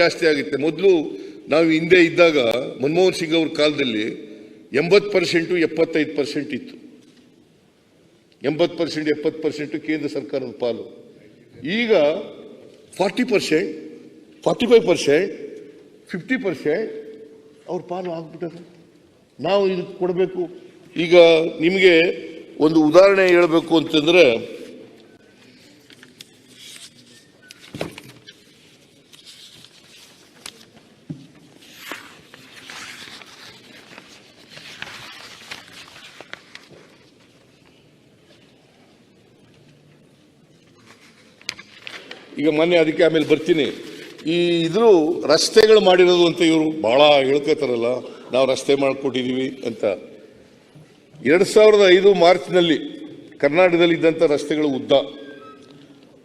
ಜಾಸ್ತಿ ಆಗುತ್ತೆ. ಮೊದಲು ನಾವು ಹಿಂದೆ ಇದ್ದಾಗ ಮನಮೋಹನ್ ಸಿಂಗ್ ಅವ್ರ ಕಾಲದಲ್ಲಿ ಎಂಬತ್ತು ಪರ್ಸೆಂಟು ಎಪ್ಪತ್ತೈದು ಪರ್ಸೆಂಟ್ ಇತ್ತು. ಎಂಬತ್ತು ಪರ್ಸೆಂಟ್, ಎಪ್ಪತ್ತು ಪರ್ಸೆಂಟ್ ಕೇಂದ್ರ ಸರ್ಕಾರದ ಪಾಲು. ಈಗ forty percent, forty five percent, fifty percent ಅವ್ರ ಪಾಲು ಆಗ್ಬಿಟ್ಟದೆ. ನಾವು ಇದಕ್ಕೆ ಕೊಡಬೇಕು. ಈಗ ನಿಮಗೆ ಒಂದು ಉದಾಹರಣೆ ಹೇಳಬೇಕು ಅಂತಂದ್ರೆ ಈಗ ಮೊನ್ನೆ ಅದಕ್ಕೆ ಆಮೇಲೆ ಬರ್ತೀನಿ. ಈ ಇದ್ರು ರಸ್ತೆಗಳು ಮಾಡಿರೋದು ಅಂತ ಇವರು ಬಹಳ ಹೇಳ್ಕೋತಾರಲ್ಲ ನಾವು ರಸ್ತೆ ಮಾಡಿಕೊಟ್ಟಿದ್ದೀವಿ ಅಂತ. ಎರಡು ಸಾವಿರದ ಐದು ಮಾರ್ಚ್ನಲ್ಲಿ ಕರ್ನಾಟಕದಲ್ಲಿ ಇದ್ದಂಥ ರಸ್ತೆಗಳ ಉದ್ದ.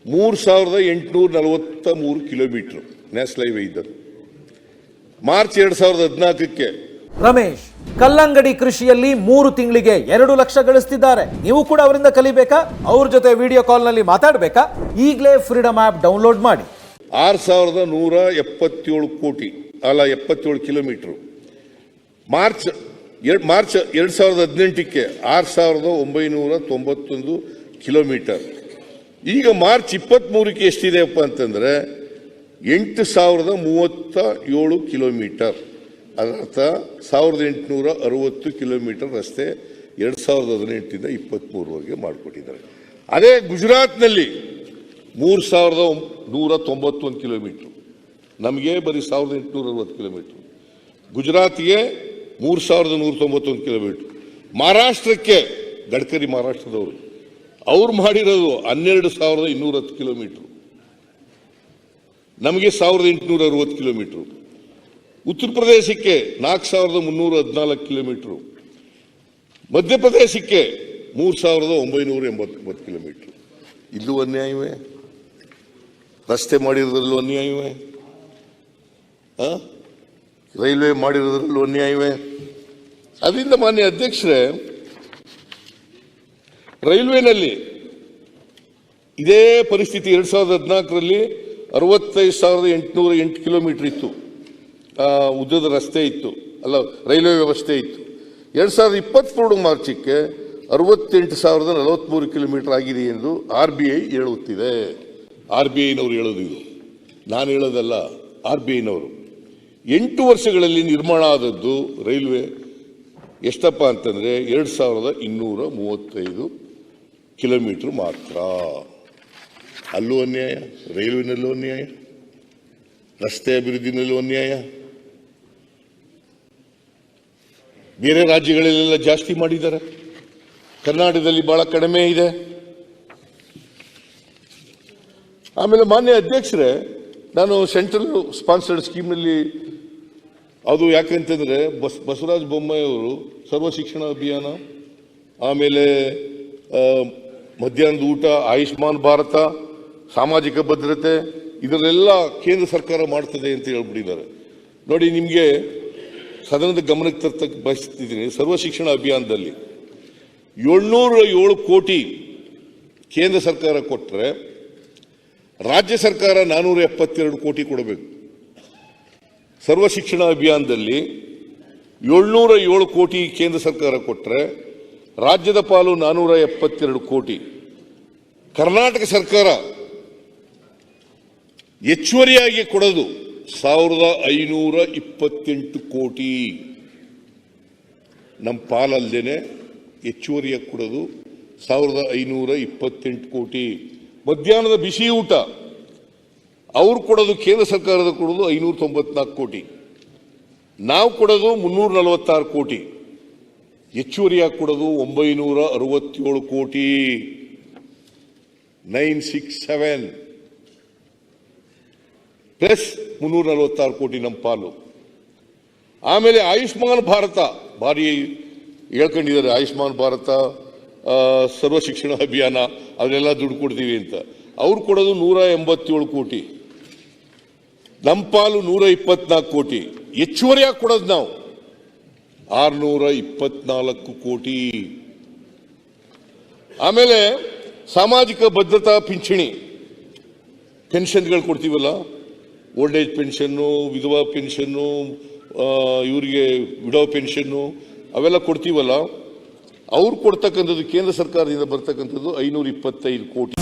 ಮೂರು ಸಾವಿರದ ಎಂಟುನೂರ ನಲವತ್ತ ಮೂರು ಕಿಲೋಮೀಟ್ರ್ ನ್ಯಾಷನಲ್ ಹೈವೇ ಇದ್ದದ್ದು. ಮಾರ್ಚ್ ಎರಡು ಸಾವಿರದ ಹದಿನಾಲ್ಕಕ್ಕೆ ರಮೇಶ್, ಕಲ್ಲಂಗಡಿ ಕೃಷಿಯಲ್ಲಿ ಮೂರು ತಿಂಗಳಿಗೆ ಎರಡು ಲಕ್ಷ ಗಳಿಸ್ತಿದ್ದಾರೆ. ನೀವು ಕೂಡ ಅವರಿಂದ ಕಲಿಬೇಕಾ? ಅವ್ರ ಜೊತೆ ವಿಡಿಯೋ ಕಾಲ್ನಲ್ಲಿ ಮಾತಾಡಬೇಕಾ? ಈಗಲೇ ಫ್ರೀಡಮ್ ಆಪ್ ಡೌನ್ಲೋಡ್ ಮಾಡಿ. ಆರು ಸಾವಿರದ ನೂರ ಎಪ್ಪತ್ತೇಳು ಕೋಟಿ, ಅಲ್ಲ ಎಪ್ಪತ್ತೇಳು ಕಿಲೋಮೀಟರ್. ಮಾರ್ಚ್ ಎರಡು ಮಾರ್ಚ್ ಎರಡ್ ಸಾವಿರದ ಹದಿನೆಂಟಕ್ಕೆ ಆರು ಸಾವಿರದ ಒಂಬೈನೂರ ತೊಂಬತ್ತೊಂದು ಕಿಲೋಮೀಟರ್. ಈಗ ಮಾರ್ಚ್ ಇಪ್ಪತ್ತ್ಮೂರಕ್ಕೆ ಎಷ್ಟಿದೆಯಪ್ಪ ಅಂತಂದರೆ ಎಂಟು ಸಾವಿರದ ಮೂವತ್ತ ಏಳು ಕಿಲೋಮೀಟರ್. ಅದರ್ಥ ಸಾವಿರದ ಎಂಟುನೂರ ಅರವತ್ತು ಕಿಲೋಮೀಟರ್ ರಸ್ತೆ ಎರಡು ಸಾವಿರದ ಹದಿನೆಂಟರಿಂದ ಇಪ್ಪತ್ತ್ಮೂರವರೆಗೆ ಮಾಡಿಕೊಟ್ಟಿದ್ದಾರೆ. ಅದೇ ಗುಜರಾತ್ನಲ್ಲಿ ಮೂರು ಸಾವಿರದ ನೂರ ತೊಂಬತ್ತೊಂದು ಕಿಲೋಮೀಟ್ರು. ನಮಗೆ ಬರೀ ಸಾವಿರದ ಎಂಟುನೂರ ಅರವತ್ತು ಕಿಲೋಮೀಟ್ರು. ಗುಜರಾತ್ಗೆ ಮೂರು ಸಾವಿರದ ನೂರ ತೊಂಬತ್ತೊಂದು ಕಿಲೋಮೀಟ್ರು. ಮಹಾರಾಷ್ಟ್ರಕ್ಕೆ, ಗಡ್ಕರಿ ಮಹಾರಾಷ್ಟ್ರದವರು, ಅವ್ರು ಮಾಡಿರೋದು ಹನ್ನೆರಡು ಸಾವಿರದ ಇನ್ನೂರ ಹತ್ತು ಕಿಲೋಮೀಟ್ರು. ನಮಗೆ ಸಾವಿರದ ಎಂಟುನೂರ ಅರವತ್ತು ಕಿಲೋಮೀಟ್ರು. ಉತ್ತರ ಪ್ರದೇಶಕ್ಕೆ ನಾಲ್ಕು ಸಾವಿರದ ಮುನ್ನೂರ ಹದಿನಾಲ್ಕು ಕಿಲೋಮೀಟ್ರು ಮಧ್ಯಪ್ರದೇಶಕ್ಕೆ ಮೂರು ಸಾವಿರದ ಒಂಬೈನೂರ ಎಂಬತ್ತೊಂಬತ್ತು ಕಿಲೋಮೀಟ್ರು. ಇಲ್ಲೂ ಅನ್ಯಾಯವೇ? ರಸ್ತೆ ಮಾಡಿರೋದ್ರಲ್ಲೂ ಅನ್ಯಾಯವೇ? ರೈಲ್ವೆ ಮಾಡಿರೋದ್ರಲ್ಲೂ ಅನ್ಯಾಯವೇ? ಅದರಿಂದ ಮಾನ್ಯ ಅಧ್ಯಕ್ಷರೇ, ರೈಲ್ವೆನಲ್ಲಿ ಇದೇ ಪರಿಸ್ಥಿತಿ ಎರಡು ಸಾವಿರದ ಹದಿನಾಲ್ಕರಲ್ಲಿ ಅರವತ್ತೈದು ಸಾವಿರದ ಎಂಟುನೂರ ಎಂಟು ಕಿಲೋಮೀಟರ್ ಇತ್ತು. ಉದ್ದದ ರಸ್ತೆ ಇತ್ತು. ಅಲ್ಲ, ರೈಲ್ವೆ ವ್ಯವಸ್ಥೆ ಇತ್ತು. ಎರಡು ಸಾವಿರದ ಇಪ್ಪತ್ತ್ಮೂರು ಮಾರ್ಚಿಗೆ ಅರವತ್ತೆಂಟು ಸಾವಿರದ ನಲವತ್ತ್ಮೂರು ಕಿಲೋಮೀಟರ್ ಆಗಿದೆ ಎಂದು ಆರ್ ಬಿ ಐ ಹೇಳುತ್ತಿದೆ. ಆರ್ ಬಿ ಐನವರು ಹೇಳೋದು ಇದು. ನಾನು ಹೇಳೋದಲ್ಲ, ಆರ್ ಬಿ ಐನವರು. ಎಂಟು ವರ್ಷಗಳಲ್ಲಿ ನಿರ್ಮಾಣ ಆದದ್ದು ರೈಲ್ವೆ. ಎಷ್ಟಪ್ಪ ಅಂತಂದರೆ ಎರಡು ಸಾವಿರದ ಇನ್ನೂರ ಮೂವತ್ತೈದು ಕಿಲೋಮೀಟರ್ ಮಾತ್ರ. ಅಲ್ಲೂ ಅನ್ಯಾಯ, ರೈಲ್ವೆನಲ್ಲೂ ಅನ್ಯಾಯ, ರಸ್ತೆ ಅಭಿವೃದ್ಧಿನಲ್ಲೂ ಅನ್ಯಾಯ. ಬೇರೆ ರಾಜ್ಯಗಳಲ್ಲೆಲ್ಲ ಜಾಸ್ತಿ ಮಾಡಿದ್ದಾರೆ. ಕರ್ನಾಟಕದಲ್ಲಿ ಬಹಳ ಕಡಿಮೆ ಇದೆ. ಆಮೇಲೆ ಮಾನ್ಯ ಅಧ್ಯಕ್ಷರೇ, ನಾನು ಸೆಂಟ್ರಲ್ ಸ್ಪಾನ್ಸರ್ಡ್ ಸ್ಕೀಮ್ನಲ್ಲಿ ಅದು ಯಾಕೆಂತಂದರೆ ಬಸ್, ಬಸವರಾಜ ಬೊಮ್ಮಾಯಿ ಅವರು ಸರ್ವ ಶಿಕ್ಷಣ ಅಭಿಯಾನ, ಆಮೇಲೆ ಮಧ್ಯಾಹ್ನದ ಊಟ, ಆಯುಷ್ಮಾನ್ ಭಾರತ, ಸಾಮಾಜಿಕ ಭದ್ರತೆ ಇದನ್ನೆಲ್ಲ ಕೇಂದ್ರ ಸರ್ಕಾರ ಮಾಡ್ತದೆ ಅಂತ ಹೇಳ್ಬಿಟ್ಟಿದ್ದಾರೆ. ನೋಡಿ, ನಿಮಗೆ ಸದನದ ಗಮನಕ್ಕೆ ತರ್ತಕ್ಕ ಬಯಸ್ತಿದ್ದೀನಿ. ಸರ್ವ ಶಿಕ್ಷಣ ಅಭಿಯಾನದಲ್ಲಿ ಏಳ್ನೂರ ಏಳು ಕೋಟಿ ಕೇಂದ್ರ ಸರ್ಕಾರ ಕೊಟ್ಟರೆ ರಾಜ್ಯ ಸರ್ಕಾರ ನಾನೂರ ಎಪ್ಪತ್ತೆರಡು ಕೋಟಿ ಕೊಡಬೇಕು. ಸರ್ವ ಶಿಕ್ಷಣ ಅಭಿಯಾನದಲ್ಲಿ ಏಳ್ನೂರ ಏಳು ಕೋಟಿ ಕೇಂದ್ರ ಸರ್ಕಾರ ಕೊಟ್ಟರೆ ರಾಜ್ಯದ ಪಾಲು ನಾನೂರ ಎಪ್ಪತ್ತೆರಡು ಕೋಟಿ. ಕರ್ನಾಟಕ ಸರ್ಕಾರ ಹೆಚ್ಚುವರಿಯಾಗಿ ಕೊಡೋದು ಸಾವಿರದ ಐನೂರ ಇಪ್ಪತ್ತೆಂಟು ಕೋಟಿ. ನಮ್ಮ ಪಾಲಲ್ದೇನೆ ಹೆಚ್ಚುವರಿಯಾಗಿ ಕೊಡೋದು ಸಾವಿರದ ಐನೂರ ಇಪ್ಪತ್ತೆಂಟು ಕೋಟಿ. ಮಧ್ಯಾಹ್ನದ ಬಿಸಿ ಊಟ, ಅವ್ರು ಕೊಡೋದು ಕೇಂದ್ರ ಸರ್ಕಾರದ ಕೊಡೋದು ಐನೂರ ತೊಂಬತ್ನಾಲ್ಕು ಕೋಟಿ. ನಾವು ಕೊಡೋದು ಮುನ್ನೂರ ನಲವತ್ತಾರು ಕೋಟಿ. ಹೆಚ್ಚುವರಿಯಾಗಿ ಕೊಡೋದು ಒಂಬೈನೂರ ಅರವತ್ತೇಳು ಕೋಟಿ. ನೈನ್ ಸಿಕ್ಸ್ ಸೆವೆನ್ ಪ್ಲಸ್ ಮುನ್ನೂರ ನಲವತ್ತಾರು ಕೋಟಿ ನಮ್ಮ ಪಾಲು. ಆಮೇಲೆ ಆಯುಷ್ಮಾನ್ ಭಾರತ, ಭಾರಿ ಹೇಳ್ಕೊಂಡಿದ್ದಾರೆ, ಆಯುಷ್ಮಾನ್ ಭಾರತ ಸರ್ವ ಶಿಕ್ಷಣ ಅಭಿಯಾನ, ಅದನ್ನೆಲ್ಲ ದುಡ್ಡು ಕೊಡ್ತೀವಿ ಅಂತ. ಅವ್ರು ಕೊಡೋದು ನೂರ ಎಂಬತ್ತೇಳು ಕೋಟಿ. ನಮ್ಮ ಪಾಲು ನೂರ ಇಪ್ಪತ್ನಾಲ್ಕು ಕೋಟಿ. ಹೆಚ್ಚುವರಿಯಾಗಿ ಕೊಡೋದು ನಾವು. ಆರ್ನೂರ ಇಪ್ಪತ್ನಾಲ್ಕು ಕೋಟಿ. ಆಮೇಲೆ ಸಾಮಾಜಿಕ ಭದ್ರತಾ ಪಿಂಚಣಿ. ಪೆನ್ಷನ್ಗಳು ಕೊಡ್ತೀವಲ್ಲ? ಓಲ್ಡ್ ಏಜ್ ಪೆನ್ಷನ್ನು, ವಿಧವಾ ಪೆನ್ಷನ್ನು ಇವರಿಗೆ ವಿಡೋ ಪೆನ್ಷನ್ನು ಅವೆಲ್ಲ ಕೊಡ್ತೀವಲ್ಲ, ಅವ್ರು ಕೊಡ್ತಕ್ಕಂಥದ್ದು ಕೇಂದ್ರ ಸರ್ಕಾರದಿಂದ ಬರ್ತಕ್ಕಂಥದ್ದು ಐನೂರ ಇಪ್ಪತ್ತೈದು ಕೋಟಿ.